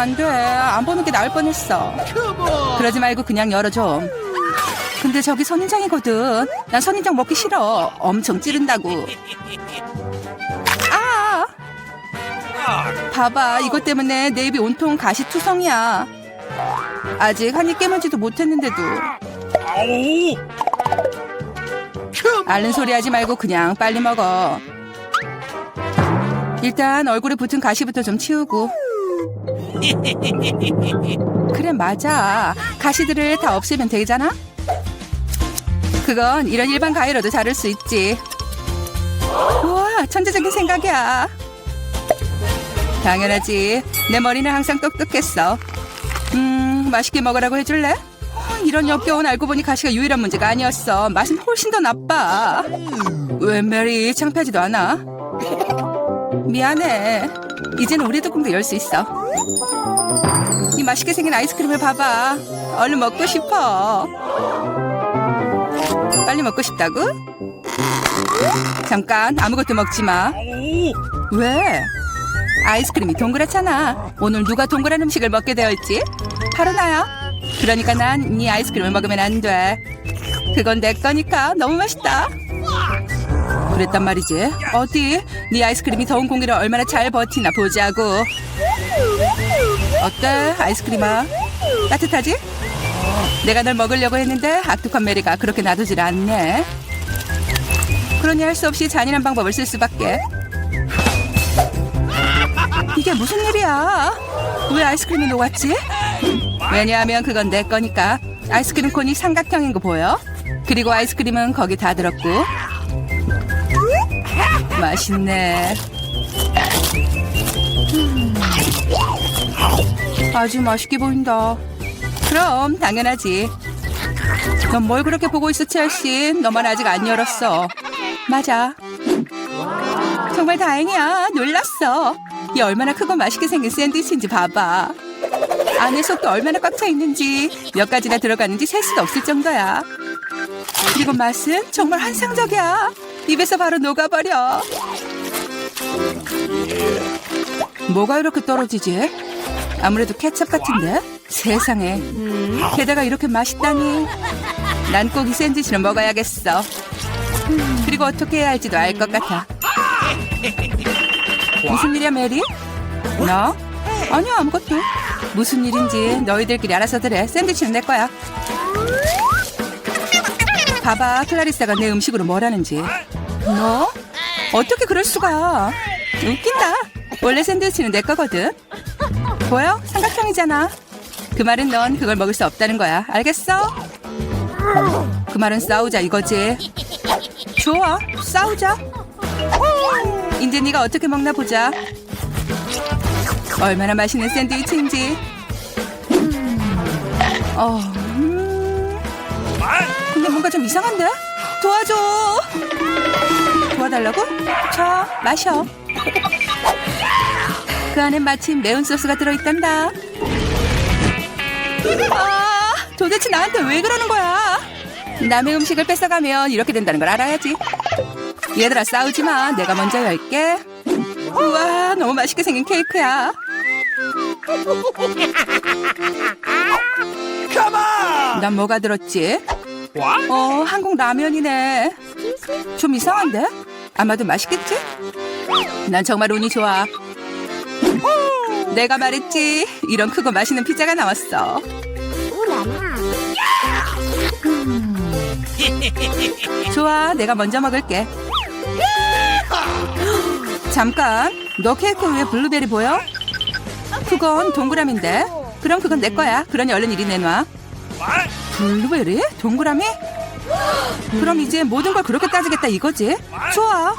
안 돼. 안 보는 게 나을 뻔했어. 그러지 말고 그냥 열어줘. 근데 저기 선인장이거든. 난 선인장 먹기 싫어. 엄청 찌른다고. 아! 봐봐. 이것 때문에 내 입이 온통 가시투성이야. 아직 한 입 깨물지도 못했는데도. 앓는 소리 하지 말고 그냥 빨리 먹어. 일단 얼굴에 붙은 가시부터 좀 치우고. 그래, 맞아. 가시들을 다 없애면 되잖아? 그건 이런 일반 가위로도 자를 수 있지. 우와, 천재적인 생각이야. 당연하지. 내 머리는 항상 똑똑했어. 음, 맛있게 먹으라고 해줄래? 어, 이런 역겨운 알고 보니 가시가 유일한 문제가 아니었어. 맛은 훨씬 더 나빠. 왜 메리 창피하지도 않아? 미안해. 이제는 우리 뚜껑도 열 수 있어. 이 맛있게 생긴 아이스크림을 봐봐. 얼른 먹고 싶어. 빨리 먹고 싶다고? 잠깐 아무것도 먹지 마. 왜? 아이스크림이 동그랗잖아. 오늘 누가 동그란 음식을 먹게 되었지? 바로 나야. 그러니까 난네 아이스크림을 먹으면 안 돼. 그건 내 거니까 너무 맛있다. 그랬단 말이지. 어디? 네 아이스크림이 더운 공기를 얼마나 잘 버티나 보자고. 어때, 아이스크림아? 따뜻하지? 내가 널 먹으려고 했는데 악독한 메리가 그렇게 놔두질 않네. 그러니 할 수 없이 잔인한 방법을 쓸 수밖에. 이게 무슨 일이야? 왜 아이스크림이 녹았지? 왜냐하면 그건 내 거니까. 아이스크림 콘이 삼각형인 거 보여? 그리고 아이스크림은 거기 다 들었고. 맛있네. 음. 아주 맛있게 보인다. 그럼 당연하지. 넌 뭘 그렇게 보고 있어, 첼시? 너만 아직 안 열었어. 맞아. 정말 다행이야. 놀랐어. 이 얼마나 크고 맛있게 생긴 샌드위치인지 봐봐. 안에 속도 얼마나 꽉 차 있는지 몇 가지나 들어가는지 셀 수도 없을 정도야. 그리고 맛은 정말 환상적이야. 입에서 바로 녹아버려. 뭐가 이렇게 떨어지지? 아무래도 케첩 같은데? 세상에. 게다가 이렇게 맛있다니. 난 꼭 이 샌드위치를 먹어야겠어. 그리고 어떻게 해야 할지도 알 것 같아. 무슨 일이야, 메리? 너? 아니야, 아무것도. 무슨 일인지 너희들끼리 알아서들 해. 샌드위치는 내 거야. 봐봐, 클라리사가 내 음식으로 뭘 하는지. 너? 어떻게 그럴 수가? 웃긴다. 원래 샌드위치는 내 거거든. 보여? 삼각형이잖아. 그 말은 넌 그걸 먹을 수 없다는 거야. 알겠어? 그 말은 싸우자 이거지. 좋아, 싸우자. 이제 네가 어떻게 먹나 보자. 얼마나 맛있는 샌드위치인지. 어, 뭔가 좀 이상한데? 도와줘. 도와달라고? 자, 마셔. 그 안엔 마침 매운 소스가 들어있단다. 아, 도대체 나한테 왜 그러는 거야? 남의 음식을 뺏어가면 이렇게 된다는 걸 알아야지. 얘들아 싸우지 마. 내가 먼저 열게. 우와, 너무 맛있게 생긴 케이크야. 난 뭐가 들었지? 와? 어, 한국 라면이네. 좀 이상한데? 아마도 맛있겠지? 난 정말 운이 좋아. 내가 말했지. 이런 크고 맛있는 피자가 나왔어. 좋아, 내가 먼저 먹을게. 잠깐, 너 케이크 위에 블루베리 보여? 그건 동그라미인데. 그럼 그건 내 거야. 그러니 얼른 이리 내놔. 블루베리? 동그라미? 그럼 이제 모든 걸 그렇게 따지겠다 이거지? 좋아.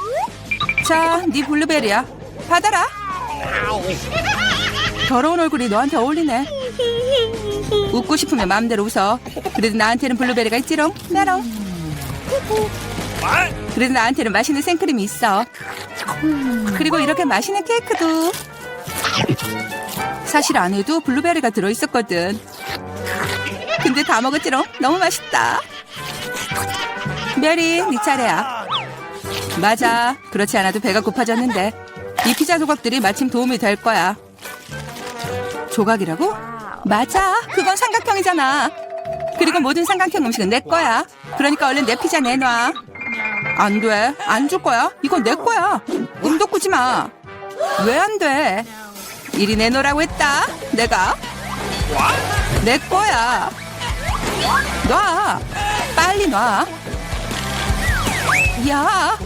자, 네 블루베리야. 받아라. 더러운 얼굴이 너한테 어울리네. 웃고 싶으면 마음대로 웃어. 그래도 나한테는 블루베리가 있지롱. 메롱. 그래도 나한테는 맛있는 생크림이 있어. 그리고 이렇게 맛있는 케이크도. 사실 안에도 블루베리가 들어있었거든. 근데 다 먹었지롱. 너무 맛있다. 메리, 네 차례야. 맞아. 그렇지 않아도 배가 고파졌는데 이 피자 조각들이 마침 도움이 될 거야. 조각이라고? 맞아. 그건 삼각형이잖아. 그리고 모든 삼각형 음식은 내 거야. 그러니까 얼른 내 피자 내놔. 안 돼. 안 줄 거야. 이건 내 거야. 음도 꾸지 마. 왜 안 돼? 이리 내놓으라고 했다. 내가. 내 거야. 놔. 빨리 놔. 야.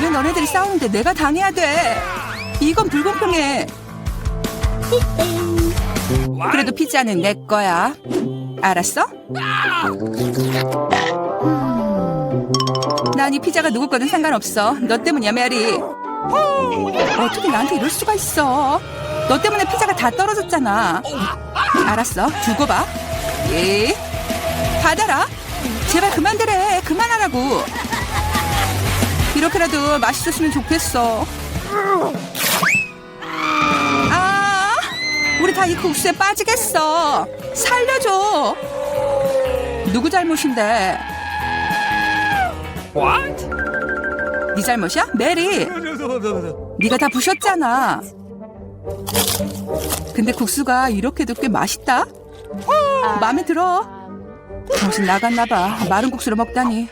왜 너네들이 싸우는데 내가 당해야 돼? 이건 불공평해. 그래도 피자는 내 거야. 알았어? 난 이 피자가 누구 거든 상관없어. 너 때문이야, 메리. 어떻게 나한테 이럴 수가 있어? 너 때문에 피자가 다 떨어졌잖아. 알았어. 두고 봐. 예. 받아라. 제발 그만들래 그만하라고. 이렇게라도 맛있었으면 좋겠어. 아, 우리 다 이 국수에 빠지겠어. 살려줘. 누구 잘못인데? What? 네 잘못이야? 메리. 네가 다 부셨잖아. 근데 국수가 이렇게도 꽤 맛있다. 마음에 들어. 정신 나갔나 봐. 마른 국수를 먹다니.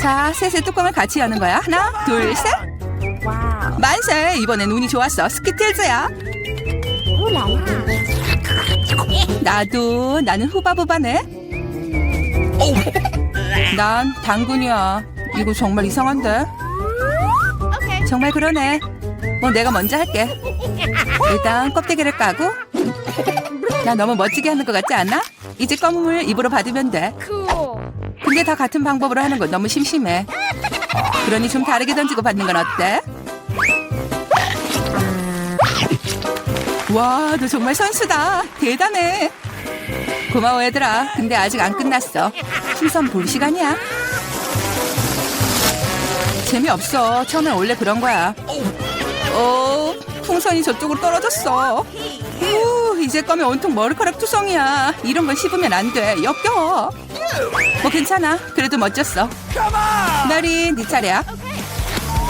자, 셋의 뚜껑을 같이 여는 거야. 하나, 둘, 셋. 만세. 이번엔 운이 좋았어. 스키틀즈야. 나도 나는 후바부바네. 난 당근이야. 이거 정말 이상한데. 정말 그러네. 뭐 내가 먼저 할게. 일단 껍데기를 까고. 나 너무 멋지게 하는 것 같지 않아? 이제 검은 물 입으로 받으면 돼. 근데 다 같은 방법으로 하는 건 너무 심심해. 그러니 좀 다르게 던지고 받는 건 어때? 와, 너 정말 선수다. 대단해. 고마워, 얘들아. 근데 아직 안 끝났어. 풍선 볼 시간이야. 재미없어. 처음엔 원래 그런 거야. 어, 풍선이 저쪽으로 떨어졌어. 우, 이제 꺼면 온통 머리카락 투성이야. 이런 건 씹으면 안 돼. 역겨워. 뭐 괜찮아. 그래도 멋졌어. 메리, 네 차례야.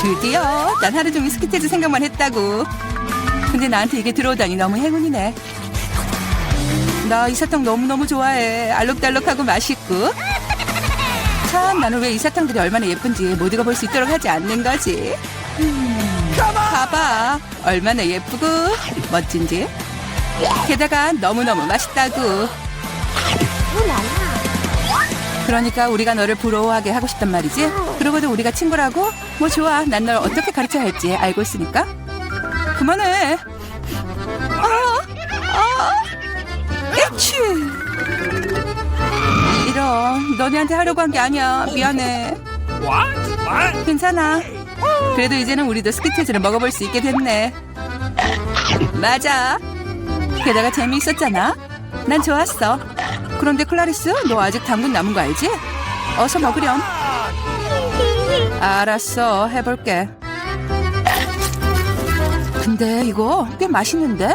드디어 난 하루 종일 스키트즈 생각만 했다고. 근데 나한테 이게 들어오다니 너무 행운이네. 나 이 사탕 너무너무 좋아해. 알록달록하고 맛있고. 참 나는 왜 이 사탕들이 얼마나 예쁜지 모두가 볼 수 있도록 하지 않는 거지. 봐봐. 얼마나 예쁘고 멋진지. 게다가 너무너무 맛있다고. 그러니까 우리가 너를 부러워하게 하고 싶단 말이지. 그러고도 우리가 친구라고? 뭐 좋아. 난 널 어떻게 가르쳐야 할지 알고 있으니까. 그만해. 너네한테 하려고 한 게 아니야. 미안해. 괜찮아. 그래도 이제는 우리도 스키트즈를 먹어볼 수 있게 됐네. 맞아. 게다가 재미있었잖아. 난 좋았어. 그런데 클라리스, 너 아직 당근 남은 거 알지? 어서 먹으렴. 알았어, 해볼게. 근데 이거 꽤 맛있는데?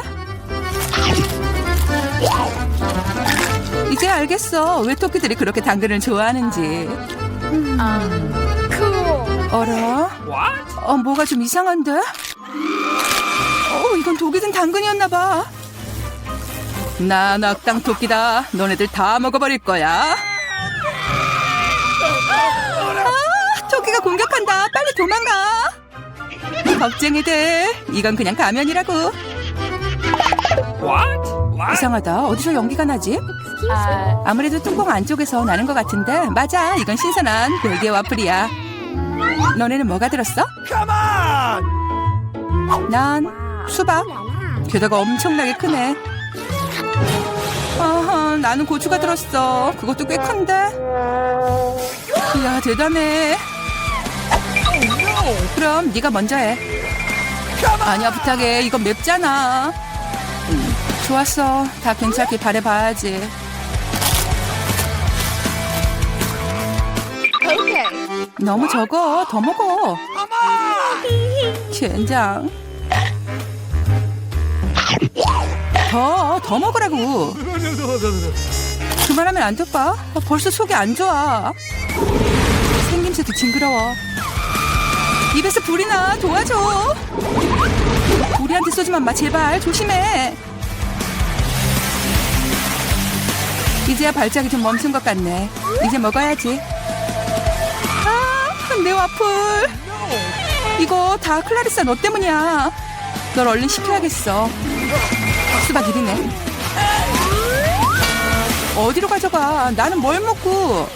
이제 알겠어. 왜 토끼들이 그렇게 당근을 좋아하는지. 어라? What? 어, 뭐가 좀 이상한데? 어, 이건 독이 든 당근이었나 봐. 난 악당 토끼다. 너네들 다 먹어버릴 거야. 아, 토끼가 공격한다. 빨리 도망가. 겁쟁이들. 이건 그냥 가면이라고. What? What? 이상하다. 어디서 연기가 나지? 아무래도 뚜껑 안쪽에서 나는 것 같은데. 맞아. 이건 신선한 벨기에 와플이야. 너네는 뭐가 들었어? 난 수박. 게다가 엄청나게 크네. 아하, 나는 고추가 들었어. 그것도 꽤 큰데. 이야, 대단해. 그럼 네가 먼저 해. 아니야, 부탁해. 이건 맵잖아. 음, 좋았어. 다 괜찮게 바래봐야지. 너무 적어. 더 먹어. 젠장. 더, 더 먹으라고. 그만하면 안 될까? 아, 벌써 속이 안 좋아. 생김새도 징그러워. 입에서 불이 나 도와줘. 우리한테 쏘지만 마 제발 조심해. 이제야 발작이 좀 멈춘 것 같네. 이제 먹어야지. 아, 내 와플. 이거 다 클라리사 너 때문이야. 널 얼른 시켜야겠어. 수박 일이네. 어디로 가져가? 나는 뭘 먹고?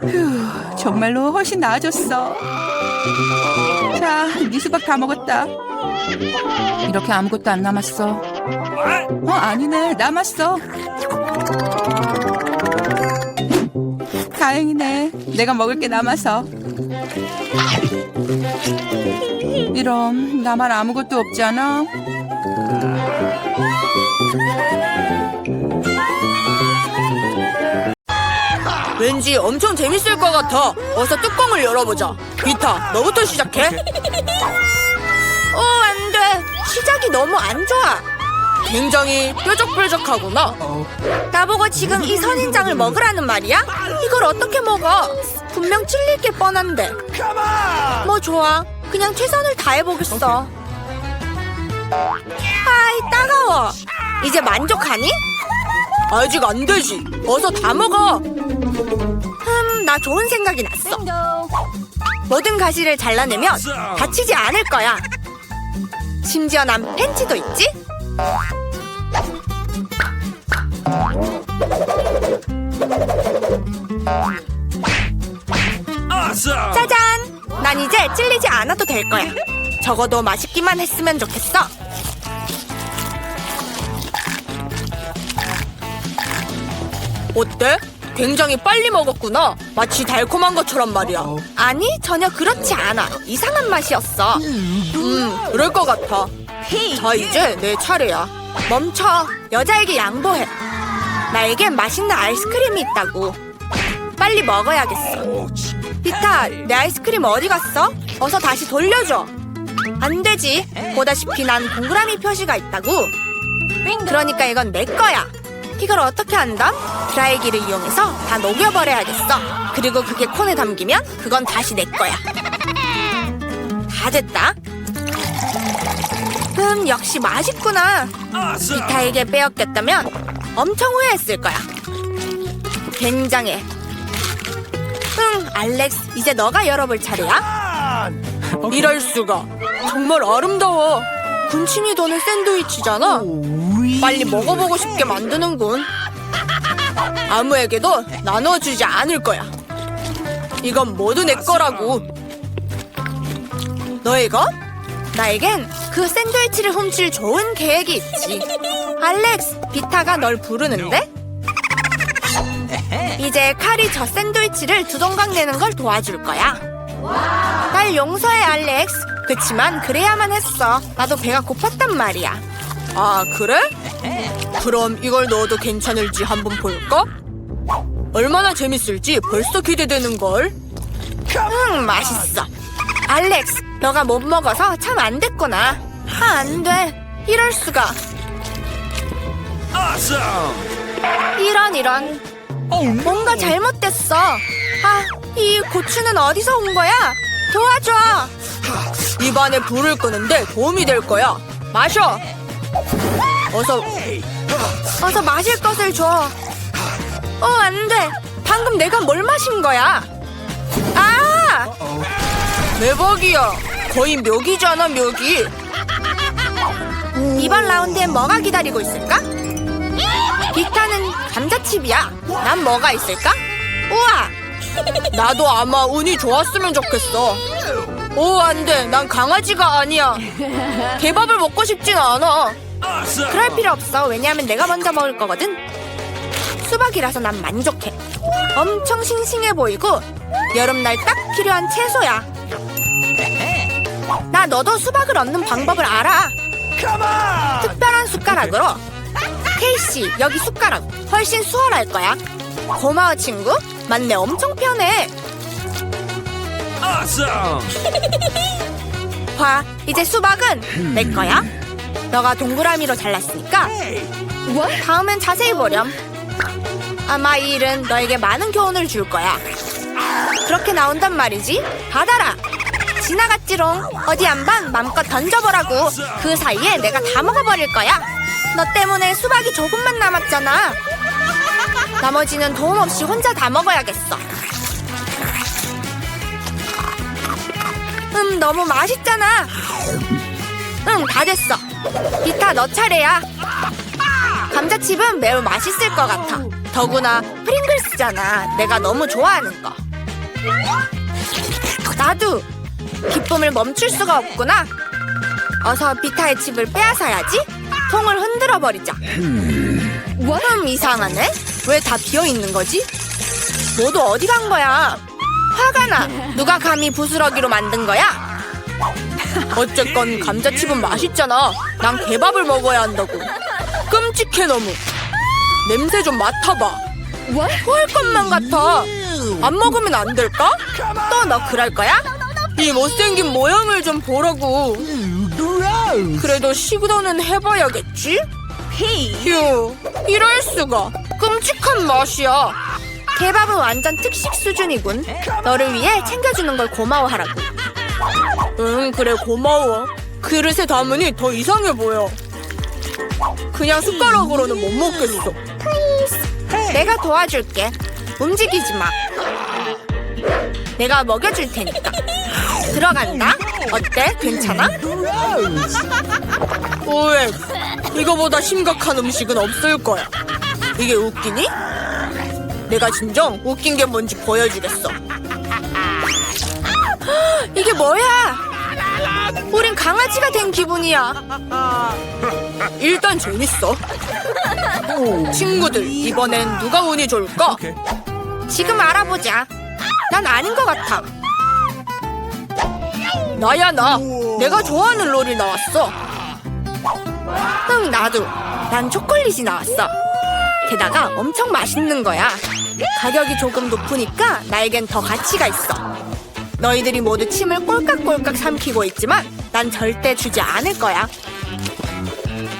휴, 정말로 훨씬 나아졌어. 자, 네 수박 다 먹었다. 이렇게 아무것도 안 남았어. 어, 아니네. 남았어. 다행이네. 내가 먹을 게 남아서. 이런, 나만 아무것도 없지 않아? 왠지 엄청 재밌을 것 같아. 어서 뚜껑을 열어보자. 비타, 너부터 시작해. 어, 안 돼. 시작이 너무 안 좋아. 굉장히 뾰족뾰족하구나. 나보고 지금 이 선인장을 먹으라는 말이야? 이걸 어떻게 먹어? 분명 찔릴 게 뻔한데. 뭐 좋아. 그냥 최선을 다해보겠어. 아이, 따가워. 이제 만족하니? 아직 안 되지. 어서 다 먹어. 흠, 나 좋은 생각이 났어. 모든 가시를 잘라내면 다치지 않을 거야. 심지어 난 팬티도 있지? 짜잔! 난 이제 찔리지 않아도 될 거야. 적어도 맛있기만 했으면 좋겠어. 어때? 굉장히 빨리 먹었구나. 마치 달콤한 것처럼 말이야. 아니, 전혀 그렇지 않아. 이상한 맛이었어. 음, 그럴 것 같아. 자, 이제 내 차례야. 멈춰. 여자에게 양보해. 나에겐 맛있는 아이스크림이 있다고. 빨리 먹어야겠어. 비타, 내 아이스크림 어디 갔어? 어서 다시 돌려줘. 안 되지. 보다시피 난 동그라미 표시가 있다고. 그러니까 이건 내 거야. 이걸 어떻게 한다? 드라이기를 이용해서 다 녹여버려야겠어. 그리고 그게 콘에 담기면 그건 다시 내 거야. 다 됐다. 음, 역시 맛있구나. 비타에게 빼앗겼다면 엄청 후회했을 거야. 굉장해. 응, 알렉스, 이제 너가 열어볼 차례야. 이럴 수가. 정말 아름다워. 군침이 도는 샌드위치잖아. 빨리 먹어보고 싶게 만드는군. 아무에게도 나눠주지 않을 거야. 이건 모두 내 거라고. 너희가? 나에겐 그 샌드위치를 훔칠 좋은 계획이 있지. 알렉스, 비타가 널 부르는데? 이제 칼이 저 샌드위치를 두 동강 내는 걸 도와줄 거야. 날 용서해, 알렉스. 그치만 그래야만 했어. 나도 배가 고팠단 말이야. 아, 그래? 그럼 이걸 넣어도 괜찮을지 한번 볼까? 얼마나 재밌을지 벌써 기대되는걸. 응, 맛있어. 알렉스, 너가 못 먹어서 참 안 됐구나. 아, 안 돼. 이럴 수가. Awesome! 이런 이런. 뭔가 잘못됐어. 아, 이 고추는 어디서 온 거야? 도와줘. 입안에 불을 끄는데 도움이 될 거야. 마셔. 어서, 어서 마실 것을 줘. 어, 안 돼. 방금 내가 뭘 마신 거야? 아! 대박이야. 거의 묘기잖아, 묘기. 이번 라운드엔 뭐가 기다리고 있을까? 비타는 감자칩이야. 난 뭐가 있을까? 우와! 나도 아마 운이 좋았으면 좋겠어. 오, 안 돼. 난 강아지가 아니야. 개밥을 먹고 싶진 않아. 그럴 필요 없어. 왜냐하면 내가 먼저 먹을 거거든. 수박이라서 난 만족해. 엄청 싱싱해 보이고 여름날 딱 필요한 채소야. 나 너도 수박을 얻는 방법을 알아. 특별한 숟가락으로. 케이씨 여기 숟가락 훨씬 수월할 거야. 고마워 친구. 맞네 엄청 편해! 봐 이제 수박은 내 거야. 너가 동그라미로 잘랐으니까. 다음엔 자세히 보렴. 아마 이 일은 너에게 많은 교훈을 줄 거야 그렇게 나온단 말이지 받아라 지나갔지롱. 어디 한번 맘껏 던져보라고. 그 사이에 내가 다 먹어버릴 거야. 너 때문에 수박이 조금만 남았잖아. 나머지는 도움 없이 혼자 다 먹어야겠어. 음, 너무 맛있잖아. 응, 다 됐어. 비타 너 차례야. 감자칩은 매우 맛있을 것 같아. 더구나 프링글스잖아. 내가 너무 좋아하는 거. 나도 기쁨을 멈출 수가 없구나. 어서 비타의 칩을 빼앗아야지. 통을 흔들어 버리자. 음 이상하네. 왜 다 비어 있는 거지? 모두 어디 간 거야? 화가 나. 누가 감히 부스러기로 만든 거야? 어쨌건 감자칩은 맛있잖아. 난 개밥을 먹어야 한다고. 끔찍해 너무. 냄새 좀 맡아봐. 토할 것만 같아. 안 먹으면 안 될까? 또 너 그럴 거야? 이 못생긴 모양을 좀 보라고. 그래도 시도는 해봐야겠지? 휴, 이럴 수가. 끔찍한 맛이야. 개밥은 완전 특식 수준이군. 너를 위해 챙겨주는 걸 고마워하라고. 응, 그래 고마워. 그릇에 담으니 더 이상해 보여. 그냥 숟가락으로는 못 먹겠어. 내가 도와줄게. 움직이지 마. 내가 먹여줄 테니까. 들어간다. 어때? 괜찮아? 오ਏ 이거보다 심각한 음식은 없을 거야. 이게 웃기니? 내가 진정 웃긴 게 뭔지 보여주겠어. 이게 뭐야? 우린 강아지가 된 기분이야. 일단 재밌어. 친구들, 이번엔 누가 운이 좋을까? 지금 알아보자. 난 아닌 것 같아. 나야 나. 내가 좋아하는 롤이 나왔어. 응 나도. 난 초콜릿이 나왔어. 게다가 엄청 맛있는 거야. 가격이 조금 높으니까 나에겐 더 가치가 있어. 너희들이 모두 침을 꼴깍꼴깍 삼키고 있지만 난 절대 주지 않을 거야.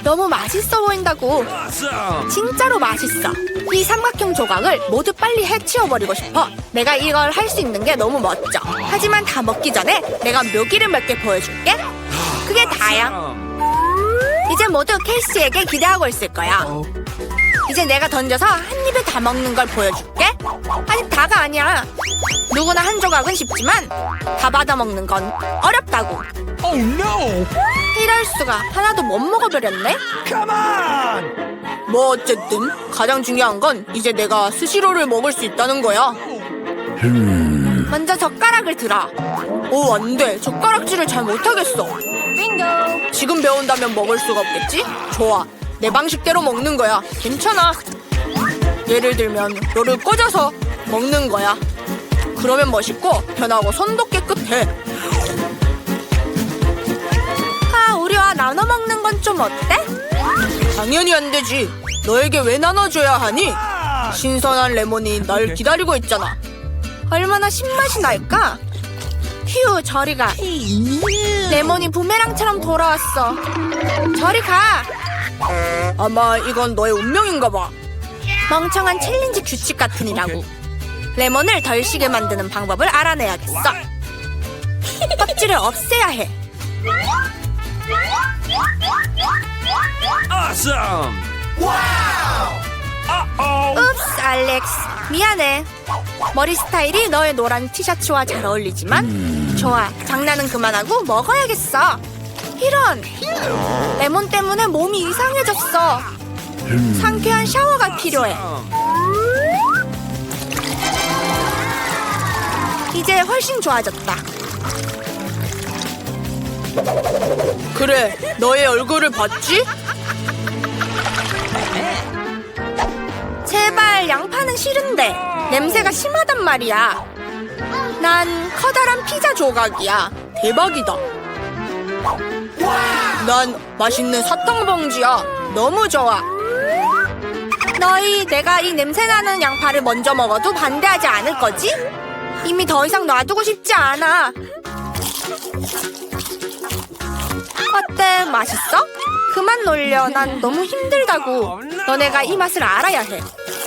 너무 맛있어 보인다고. 진짜로 맛있어. 이 삼각형 조각을 모두 빨리 해치워버리고 싶어. 내가 이걸 할 수 있는 게 너무 멋져. 하지만 다 먹기 전에 내가 묘기를 몇 개 보여줄게. 그게 다야. 이제 모두 케이스에게 기대하고 있을 거야. 이제 내가 던져서 한 입에 다 먹는 걸 보여줄게. 아직 다가 아니야. 누구나 한 조각은 쉽지만 다 받아 먹는 건 어렵다고. Oh no! 이럴 수가 하나도 못 먹어버렸네. Come on! 뭐 어쨌든 가장 중요한 건 이제 내가 스시로를 먹을 수 있다는 거야. 먼저 젓가락을 들어. 오, 안 돼. 젓가락질을 잘 못하겠어. 지금 배운다면 먹을 수가 없겠지? 좋아. 내 방식대로 먹는 거야. 괜찮아. 예를 들면 너를 꽂아서 먹는 거야. 그러면 멋있고 편하고 손도 깨끗해. 나눠 먹는 건 좀 어때? 당연히 안 되지. 너에게 왜 나눠줘야 하니? 신선한 레몬이 날 기다리고 있잖아. 얼마나 신맛이 날까? 휴, 저리 가. 레몬이 부메랑처럼 돌아왔어. 저리 가. 아마 이건 너의 운명인가 봐. 멍청한 챌린지 규칙 같으니라고. 레몬을 덜 시게 만드는 방법을 알아내야겠어. 껍질을 없애야 해. Awesome! Uh-oh! 읍스 알렉스 미안해. 머리 스타일이 너의 노란 티셔츠와 잘 어울리지만 좋아. 장난은 그만하고 먹어야겠어. 이런. 레몬 때문에 몸이 이상해졌어. 상쾌한 샤워가 필요해. 이제 훨씬 좋아졌다 그래 너의 얼굴을 봤지? 제발 양파는 싫은데 냄새가 심하단 말이야. 난 커다란 피자 조각이야. 대박이다. 난 맛있는 사탕 봉지야. 너무 좋아. 너희 내가 이 냄새나는 양파를 먼저 먹어도 반대하지 않을 거지? 이미 더 이상 놔두고 싶지 않아. 어때? 맛있어? 그만 놀려. 난 너무 힘들다고. 너네가 이 맛을 알아야 해.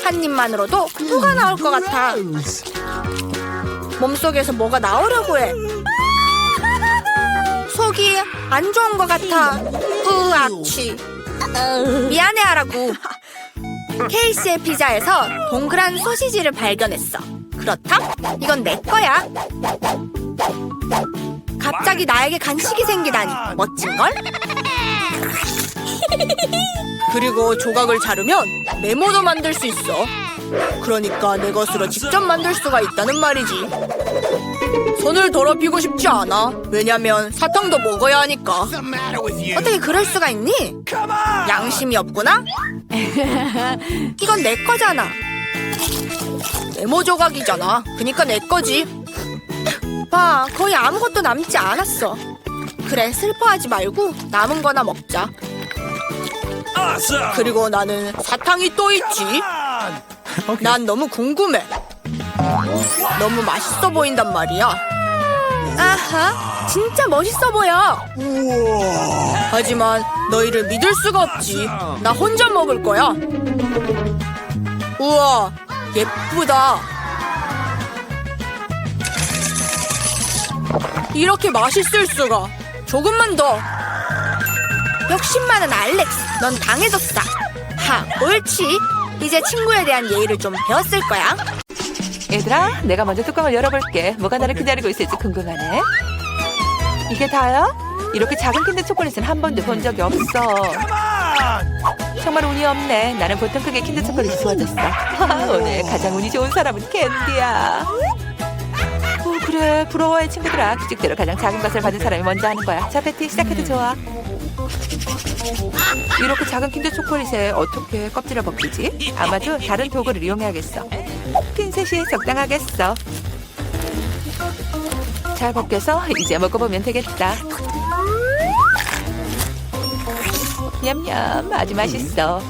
한 입만으로도 토가 나올 것 같아. 몸속에서 뭐가 나오려고 해. 안 좋은 것 같아. 으, 악취. 미안해 하라고. 케이스의 피자에서 동그란 소시지를 발견했어. 그렇다? 이건 내 거야. 갑자기 나에게 간식이 생기다니 멋진걸? 그리고 조각을 자르면 메모도 만들 수 있어. 그러니까 내 것으로 직접 만들 수가 있다는 말이지. 손을 더럽히고 싶지 않아. 왜냐면 사탕도 먹어야 하니까. 어떻게 그럴 수가 있니? 양심이 없구나? 이건 내 거잖아. 메모 조각이잖아. 그니까 내 거지. 봐, 거의 아무것도 남지 않았어. 그래, 슬퍼하지 말고 남은 거나 먹자. Awesome! 그리고 나는 사탕이 또 있지. On! 난 너무 궁금해. 너무 맛있어 보인단 말이야. 아하, 진짜 멋있어 보여. 하지만 너희를 믿을 수가 없지. 나 혼자 먹을 거야. 우와, 예쁘다. 이렇게 맛있을 수가. 조금만 더. 욕심 많은 알렉스, 넌 당해줬어. 하, 옳지. 이제 친구에 대한 예의를 좀 배웠을 거야. 얘들아, 내가 먼저 뚜껑을 열어볼게. 뭐가 나를 기다리고 있을지 궁금하네. 이게 다야? 이렇게 작은 킨더 초콜릿은 한 번도 본 적이 없어. 정말 운이 없네. 나는 보통 크게 킨더 초콜릿이 주어졌어. 오늘 가장 운이 좋은 사람은 캔디야. 오, 그래. 부러워해, 친구들아. 규칙대로 가장 작은 것을 받은 사람이 먼저 하는 거야. 자, 베티, 시작해도 좋아. 이렇게 작은 킨더 초콜릿에 어떻게 껍질을 벗기지? 아마도 다른 도구를 이용해야겠어. 핀셋이 적당하겠어. 잘 벗겨서 이제 먹어보면 되겠다. 냠냠 아주 맛있어.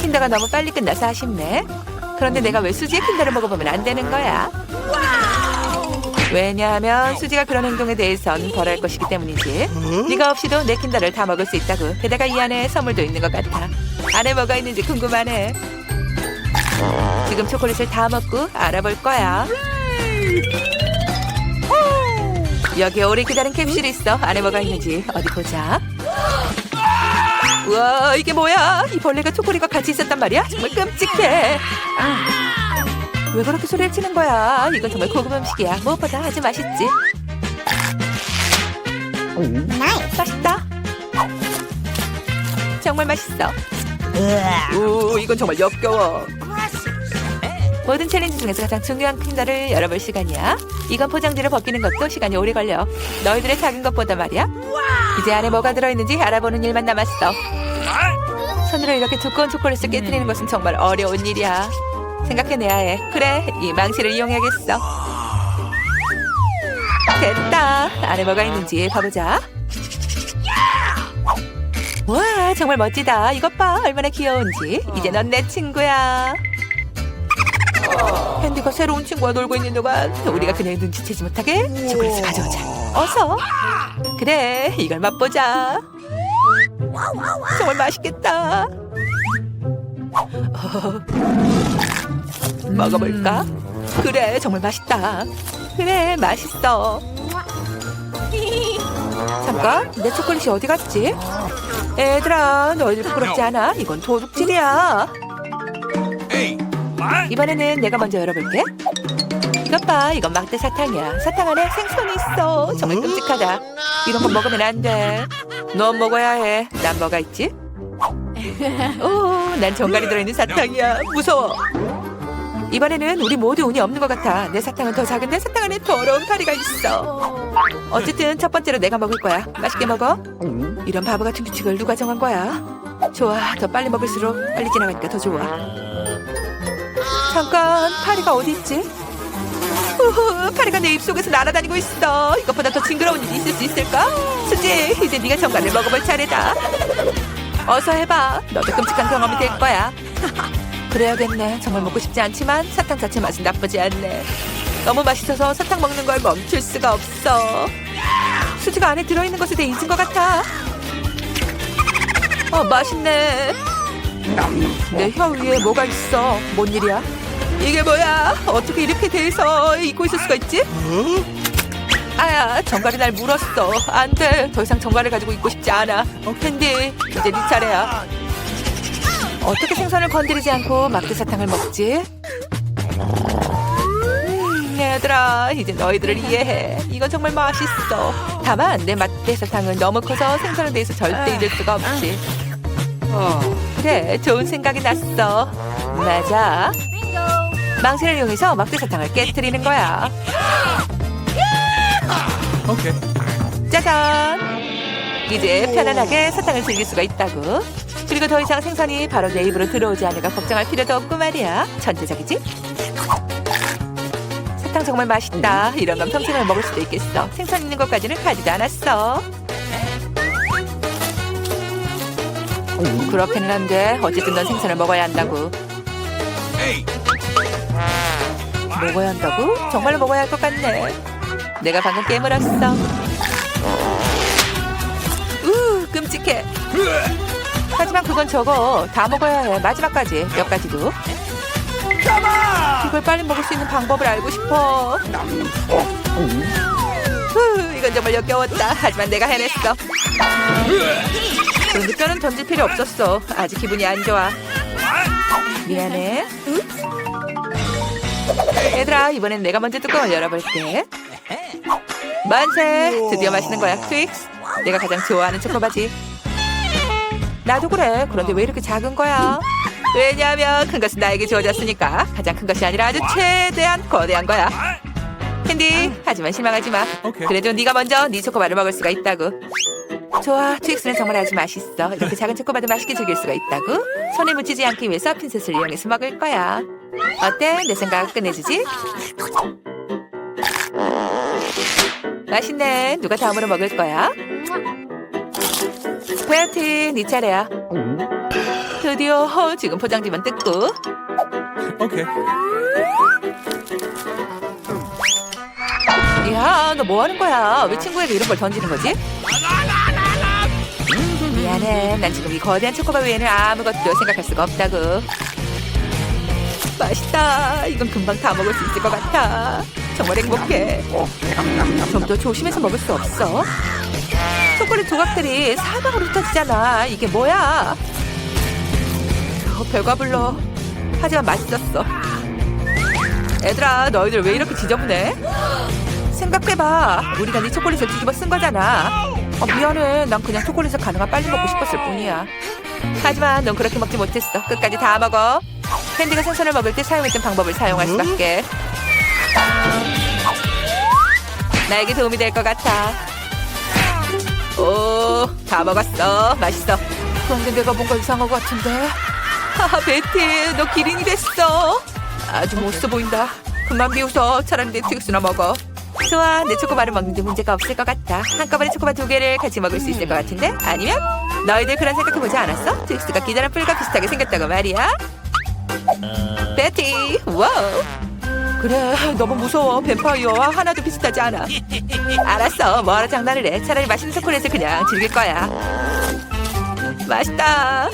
킨더가 너무 빨리 끝나서 아쉽네. 그런데 내가 왜 수지의 킨더를 먹어보면 안 되는 거야? 왜냐하면 수지가 그런 행동에 대해선 벌할 것이기 때문이지. 네가 없이도 내 킨더를 다 먹을 수 있다고. 게다가 이 안에 선물도 있는 것 같아. 안에 뭐가 있는지 궁금하네. 지금 초콜릿을 다 먹고 알아볼 거야. 여기 오래 기다린 캡슐이 있어. 안에 뭐가 있는지 어디 보자. 우와 이게 뭐야? 이 벌레가 초콜릿과 같이 있었단 말이야? 정말 끔찍해. 아, 왜 그렇게 소리를 치는 거야? 이건 정말 고급 음식이야. 무엇보다 아주 맛있지. 맛있다. 정말 맛있어. 오, 이건 정말 역겨워. 모든 챌린지 중에서 가장 중요한 킨더를 열어볼 시간이야. 이건 포장지를 벗기는 것도 시간이 오래 걸려. 너희들의 작은 것보다 말이야. 이제 안에 뭐가 들어있는지 알아보는 일만 남았어. 손으로 이렇게 두꺼운 초콜릿을 깨뜨리는 것은 정말 어려운 일이야. 생각해내야 해. 그래, 이 망치를 이용해야겠어. 됐다. 안에 뭐가 있는지 봐보자. 와, 정말 멋지다. 이것 봐. 얼마나 귀여운지. 이제 넌 내 친구야. 캔디가 새로운 친구와 놀고 있는 동안 우리가 그냥 눈치채지 못하게 초콜릿을 가져오자. 어서. 그래, 이걸 맛보자. 정말 맛있겠다. 어, 먹어볼까? 그래, 정말 맛있다. 그래, 맛있어. 잠깐, 내 초콜릿이 어디 갔지? 얘들아, 너희들 부끄럽지 않아? 이건 도둑질이야. 이번에는 내가 먼저 열어볼게. 이것 봐, 이건 막대 사탕이야. 사탕 안에 생선이 있어. 정말 끔찍하다. 이런 거 먹으면 안 돼. 넌 먹어야 해. 난 뭐가 있지? 오, 난 정갈이 들어있는 사탕이야. 무서워. 이번에는 우리 모두 운이 없는 것 같아. 내 사탕은 더 작은데 사탕 안에 더러운 파리가 있어. 어쨌든 첫 번째로 내가 먹을 거야. 맛있게 먹어. 이런 바보 같은 규칙을 누가 정한 거야? 좋아, 더 빨리 먹을수록 빨리 지나가니까 더 좋아. 잠깐, 파리가 어디 있지? 우후, 파리가 내 입속에서 날아다니고 있어. 이것보다 더 징그러운 일이 있을 수 있을까? 수지, 이제 네가 정갈을 먹어볼 차례다. 어서 해봐. 너도 끔찍한 경험이 될 거야. 그래야겠네. 정말 먹고 싶지 않지만 사탕 자체 맛은 나쁘지 않네. 너무 맛있어서 사탕 먹는 걸 멈출 수가 없어. 수지가 안에 들어있는 것에 대해 잊은 것 같아. 어, 맛있네. 내 혀 위에 뭐가 있어? 뭔 일이야? 이게 뭐야? 어떻게 이렇게 돼서 잊고 있을 수가 있지? 아야, 뭐야? 정갈이 날 물었어. 안 돼. 더 이상 정갈을 가지고 있고 싶지 않아. 어, 캔디, 이제 네 차례야. 어떻게 생선을 건드리지 않고 막대 사탕을 먹지? 음, 얘들아, 이제 너희들을 이해해. 이건 정말 맛있어. 다만 내 막대 사탕은 너무 커서 생선에 대해서 절대 잊을 수가 없지. 그래, 좋은 생각이 났어. 맞아. 망치를 이용해서 막대 사탕을 깨뜨리는 거야. Okay. 짜잔! 이제 편안하게 사탕을 즐길 수가 있다고. 그리고 더 이상 생선이 바로 내 입으로 들어오지 않을까 걱정할 필요도 없고 말이야. 천재적이지? 사탕 정말 맛있다. 이런 건 평생을 먹을 수도 있겠어. 생선 있는 것까지는 가지도 않았어. 그렇게는 안 돼. 어쨌든 넌 생선을 먹어야 한다고. 먹어야 한다고? 정말로 먹어야 할 것 같네. 내가 방금 깨물었어. 우, 끔찍해. 하지만 그건 저거 다 먹어야 해. 마지막까지 몇 가지도. 이걸 빨리 먹을 수 있는 방법을 알고 싶어. 후, 이건 정말 역겨웠다. 하지만 내가 해냈어. 그런데 뼈는 던질 필요 없었어. 아직 기분이 안 좋아. 미안해. 얘들아, 이번엔 내가 먼저 뚜껑을 열어볼게. 만세! 드디어 마시는 거야, 트윅스. 내가 가장 좋아하는 초코바지. 나도 그래. 그런데 왜 이렇게 작은 거야? 왜냐하면 큰 것은 나에게 주어졌으니까 가장 큰 것이 아니라 아주 최대한 거대한 거야. 캔디, 하지만 실망하지 마. 그래도 네가 먼저 네 초코바를 먹을 수가 있다고. 좋아, 트윅스는 정말 아주 맛있어. 이렇게 작은 초코바도 맛있게 즐길 수가 있다고. 손에 묻히지 않기 위해서 핀셋을 이용해서 먹을 거야. 어때? 내 생각 끝내주지? 맛있네. 누가 다음으로 먹을 거야? 베아티, 네 차례야. 드디어 어, 지금 포장지만 뜯고 Okay. 야, 너 뭐 하는 거야? 왜 친구에게 이런 걸 던지는 거지? 미안해. 난 지금 이 거대한 초코바 외에는 아무것도 생각할 수가 없다고. 맛있다. 이건 금방 다 먹을 수 있을 것 같아. 정말 행복해. 좀 더 조심해서 먹을 수 없어? 초콜릿 조각들이 사방으로 흩어지잖아. 이게 뭐야? 어, 별과 불러. 하지만 맛있었어. 애들아, 너희들 왜 이렇게 지저분해? 생각해봐. 우리가 네 초콜릿을 뒤집어 쓴 거잖아. 어, 미안해. 난 그냥 초콜릿을 가능한 빨리 먹고 싶었을 뿐이야. 하지만 넌 그렇게 먹지 못했어. 끝까지 다 먹어. 캔디가 생선을 먹을 때 사용했던 방법을 사용할 수밖에. 나에게 도움이 될 것 같아. 오, 다 먹었어. 맛있어. 그런데 내가 뭔가 이상한 것 같은데. 하하, 베티, 너 기린이 됐어. 아주 멋있어 보인다. 그만 비웃어. 차라리 내 튀김스나 먹어. 좋아, 내 초코바를 먹는데 문제가 없을 것 같아. 한꺼번에 초코바 두 개를 같이 먹을 수 있을 것 같은데? 아니면? 너희들 그런 생각해보지 않았어? 틱스가 기다란 뿔과 비슷하게 생겼다고 말이야. 베티, 와우. 그래, 너무 무서워. 뱀파이어와 하나도 비슷하지 않아. 알았어, 뭐하러 장난을 해. 차라리 맛있는 초콜릿을 그냥 즐길 거야. 맛있다.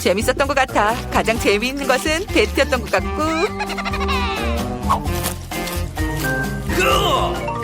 재밌었던 것 같아. 가장 재미있는 것은 베트였던 것 같고. 그.